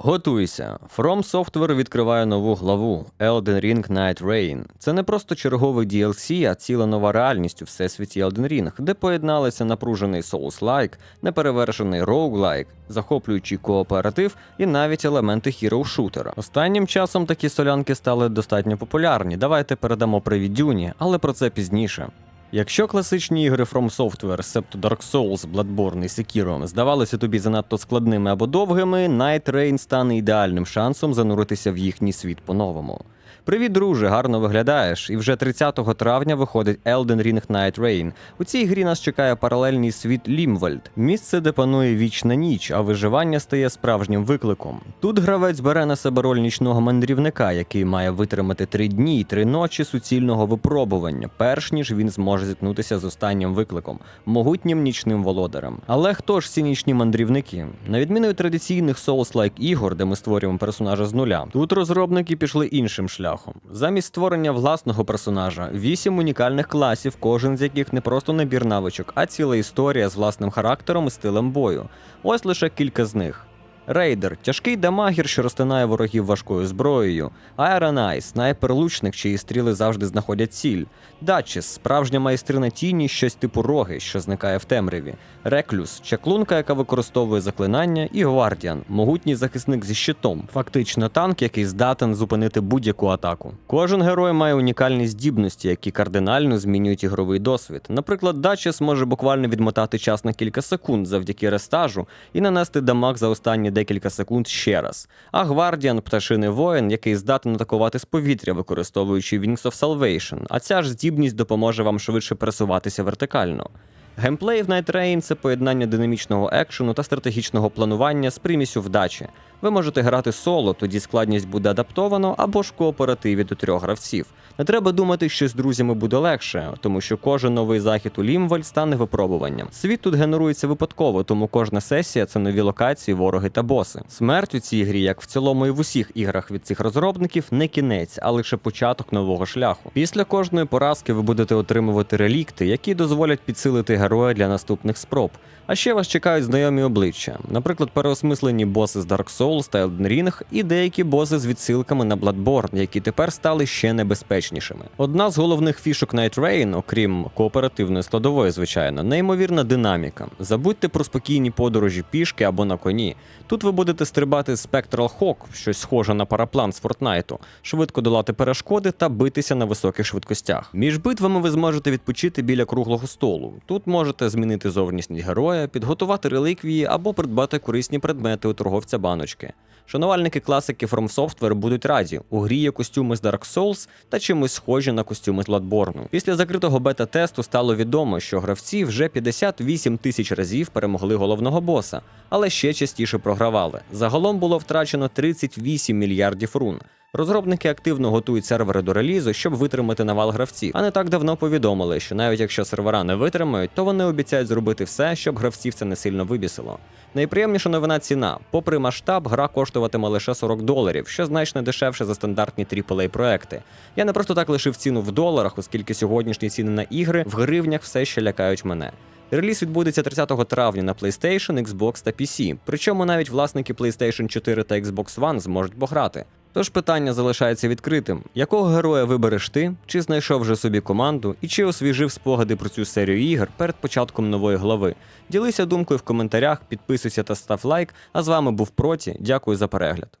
Готуйся. From Software відкриває нову главу Elden Ring Night Rain. Це не просто черговий DLC, а ціла нова реальність у всесвіті Elden Ring, де поєдналися напружений Souls-like, неперевершений roguelike, захоплюючий кооператив і навіть елементи хіроу-шутера. Останнім часом такі солянки стали достатньо популярні. Давайте передамо привіт Дюні, але про це пізніше. Якщо класичні ігри From Software, себто Dark Souls, Bloodborne і Sekiro, здавалися тобі занадто складними або довгими, Night Rain стане ідеальним шансом зануритися в їхній світ по-новому. Привіт, друже, гарно виглядаєш. І вже 30 травня виходить Elden Ring Night Rain. У цій грі нас чекає паралельний світ Лімвальд, місце, де панує вічна ніч, а виживання стає справжнім викликом. Тут гравець бере на себе роль нічного мандрівника, який має витримати три дні й три ночі суцільного випробування, перш ніж він зможе зіткнутися з останнім викликом могутнім нічним володарем. Але хто ж ці нічні мандрівники? На відміну від традиційних Souls-like ігор, де ми створюємо персонажа з нуля, тут розробники пішли іншим шляхом. Замість створення власного персонажа, вісім унікальних класів, кожен з яких не просто набір навичок, а ціла історія з власним характером і стилем бою. Ось лише кілька з них. Рейдер тяжкий дамагір, що розтинає ворогів важкою зброєю. Eye – снайпер-лучник, чиї стріли завжди знаходять ціль. Датчіс справжня майстрина тіні, щось типу роги, що зникає в темряві. Реклюс чаклунка, яка використовує заклинання, і Гвардіан могутній захисник зі щитом, фактично танк, який здатен зупинити будь-яку атаку. Кожен герой має унікальні здібності, які кардинально змінюють ігровий досвід. Наприклад, Датчіс може буквально відмотати час на кілька секунд завдяки рестажу і нанести дамаг за останні декілька секунд ще раз. А Гвардіан пташиний воїн, який здатен атакувати з повітря, використовуючи Wings of Salvation. А ця ж здібність допоможе вам швидше пересуватися вертикально. Геймплей в Night Rain – це поєднання динамічного екшену та стратегічного планування з примісю вдачі. Ви можете грати соло, тоді складність буде адаптовано, або ж в кооперативі до трьох гравців. Не треба думати, що з друзями буде легше, тому що кожен новий захід у Лімваль стане випробуванням. Світ тут генерується випадково, тому кожна сесія це нові локації, вороги та боси. Смерть у цій грі, як в цілому і в усіх іграх від цих розробників, не кінець, а лише початок нового шляху. Після кожної поразки ви будете отримувати релікти, які дозволять підсилити героя для наступних спроб. А ще вас чекають знайомі обличчя, наприклад, переосмислені боси з Dark Souls та Elden Ring і деякі боси з відсилками на Bloodborne, які тепер стали ще небезпечнішими. Одна з головних фішок Night Rain, окрім кооперативної складової, звичайно, неймовірна динаміка. Забудьте про спокійні подорожі пішки або на коні. Тут ви будете стрибати з Spectral Hawk, щось схоже на параплан з Фортнайту, швидко долати перешкоди та битися на високих швидкостях. Між битвами ви зможете відпочити біля круглого столу. Тут можете змінити зовнішність героя, підготувати реліквії або придбати корисні предмети у торговця баночки. Шанувальники класики From Software будуть раді. У грі є костюми з Dark Souls та чимось схожі на костюми з Bloodborne. Після закритого бета-тесту стало відомо, що гравці вже 58 тисяч разів перемогли головного боса, але ще частіше програвали. Загалом було втрачено 38 мільярдів рун. Розробники активно готують сервери до релізу, щоб витримати навал гравців. А не так давно повідомили, що навіть якщо сервера не витримають, то вони обіцяють зробити все, щоб гравців це не сильно вибісило. Найприємніша новина ціна. Попри масштаб, гра коштуватиме лише 40 доларів, що значно дешевше за стандартні aaa проекти. Я не просто так лишив ціну в доларах, оскільки сьогоднішні ціни на ігри в гривнях все ще лякають мене. Реліз відбудеться 30 травня на PlayStation, Xbox та PC. Причому навіть власники PlayStation 4 та Xbox One зможуть пограти. Тож питання залишається відкритим: якого героя вибереш ти, чи знайшов вже собі команду, і чи освіжив спогади про цю серію ігор перед початком нової глави? Ділися думкою в коментарях, підписуйся та став лайк. А з вами був Проті. Дякую за перегляд.